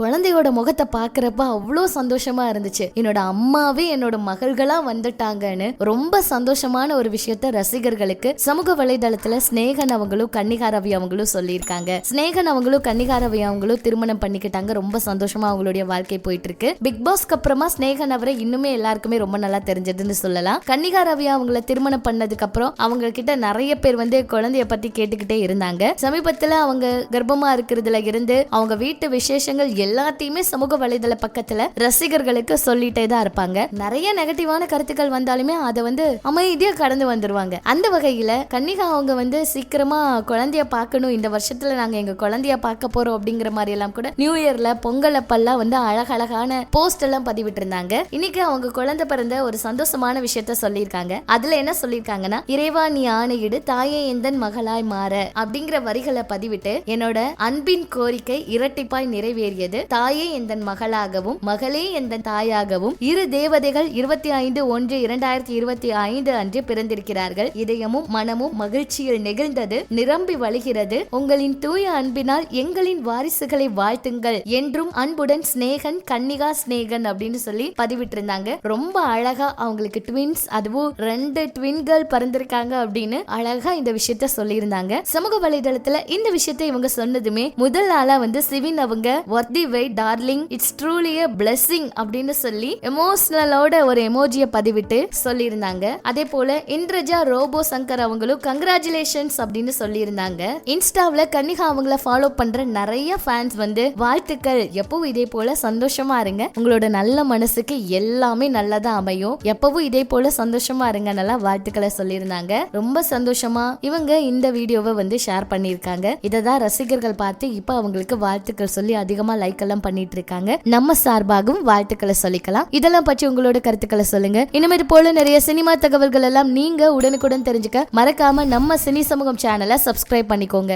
குழந்தையோட முகத்தை பாக்குறப்ப அவ்வளோ சந்தோஷமா இருந்துச்சு. என்னோட அம்மாவே என்னோட மகள்களா வந்துட்டாங்கன்னு ரொம்ப சந்தோஷமான ஒரு விஷயத்த ரசிகர்களுக்கு சமூக வலைதளத்துல ஸ்னேகன் அவங்களும் கன்னிகாரவி அவங்களும் சொல்லியிருக்காங்க. ஸ்னேகன் அவங்களும் கன்னிகாரவி அவங்களும் திருமணம் பண்ணிக்கிட்டாங்க. ரொம்ப சந்தோஷமா அவங்களுடைய வாழ்க்கை போயிட்டு இருக்கு பிக் பாஸ்க்கு அப்புறமா ஸ்னேகன் அவரை இன்னுமே எல்லாருக்குமே ரொம்ப நல்லா தெரிஞ்சதுன்னு சொல்லலாம். கன்னிகாரவி அவங்கள திருமணம் பண்ணதுக்கு அப்புறம் அவங்க கிட்ட நிறைய பேர் வந்து குழந்தைய பத்தி கேட்டுக்கிட்டே இருந்தாங்க. சமீபத்துல அவங்க கர்ப்பமா இருக்கிறதுல இருந்து அவங்க வீட்டு விசேஷங்கள் எல்லாத்தையுமே சமூக வலைதள பக்கத்துல ரசிகர்களுக்கு சொல்லிட்டே தான் இருப்பாங்க. நிறைய நெகட்டிவான கருத்துக்கள் வந்தாலுமே அதை வந்து அமைதியா கடந்து வந்துருவாங்க. அந்த வகையில கன்னிகா அவங்க வந்து சீக்கிரமா குழந்தைய பார்க்கணும். இந்த வருஷத்துல நாங்க எங்க குழந்தைய பார்க்க போறோம் அப்படிங்கிற மாதிரி எல்லாம் கூட நியூ இயர்ல பொங்கல் அப்பெல்லாம் வந்து அழகழகான போஸ்ட் எல்லாம் பதிவிட்டு இருந்தாங்க இன்னைக்கு அவங்க குழந்தை பிறந்த ஒரு சந்தோஷமான விஷயத்த சொல்லியிருக்காங்க. அதுல என்ன சொல்லியிருக்காங்கன்னா இறைவா நீ ஆணையிடு தாயே எந்தன் மகளாய் மாற அப்படிங்கிற வரிகளை பதிவிட்டு என்னோட அன்பின் கோரிக்கை இரட்டிப்பாய் கூறியது தாயே எந்தன் மகளாகவும் மகளே எந்தன் தாயாகவும் இரு தேவதைகள் இருபத்தி ஐந்து ஒன்று இரண்டாயிரத்தி இருபத்தி ஐந்து அன்று பிறந்திருக்கிறார்கள். இதயமும் மனமும் மகிழ்ச்சியில் நெகிழ்ந்தது நிரம்பி வழிகிறது. உங்களின் தூய அன்பினால் எங்களின் வாரிசுகளை வாழ்த்துங்கள் என்றும் அன்புடன் ஸ்னேகன் கன்னிகா ஸ்னேகன் அப்படின்னு சொல்லி பதிவிட்டிருந்தாங்க. ரொம்ப அழகா அவங்களுக்கு ட்வின்ஸ் அதுவும் ரெண்டு ட்வின்கள் பிறந்திருக்காங்க அப்படின்னு அழகா இந்த விஷயத்த சொல்லியிருந்தாங்க. சமூக வலைதளத்துல இந்த விஷயத்த இவங்க சொன்னதுமே முதல் ஆளா வந்து சிவின் அவங்க work the way darling it's truly a blessing அப்படின்னு சொல்லி எமோஷனலோட ஒரு எமோஜியை பதிவிட்டு சொல்லியிருந்தாங்க. அதே போல இந்திரஜா ரோபோ சங்கர் அவங்களும் கங்க்ராச்சுலேஷன்ஸ் அப்படின்னு சொல்லியிருந்தாங்க. இன்ஸ்டாவில் கன்னிகா அவங்கள ஃபாலோ பண்ற நிறைய ஃபேன்ஸ் வந்து வாழ்த்துக்கள் எப்பவும் இதே போல சந்தோஷமா இருங்க. உங்களோட நல்ல மனசுக்கு எல்லாமே நல்லதா அமையும். எப்பவும் இதே போல சந்தோஷமா இருங்க நல்லா வாழ்த்துக்களை சொல்லியிருந்தாங்க. ரொம்ப சந்தோஷமா இவங்க இந்த வீடியோவை வந்து ஷேர் பண்ணியிருக்காங்க. இதை தான் ரசிகர்கள் பார்த்து இப்போ அவங்களுக்கு வாழ்த்துக்கள் சொல்லி அதிகமாக லைக் எல்லாம் பண்ணிட்டு இருக்காங்க நம்ம சார்பாகவும் வாழ்த்துக்களை சொல்லிக்கலாம். இதெல்லாம் பற்றி உங்களோட கருத்துக்களை சொல்லுங்க. இனிமேல் போல நிறைய சினிமா தகவல்கள் எல்லாம் நீங்க உடனுக்குடன் தெரிஞ்சுக்க மறக்காம நம்ம சினி சமூகம் சேனலை சப்ஸ்கிரைப் பண்ணிக்கோங்க.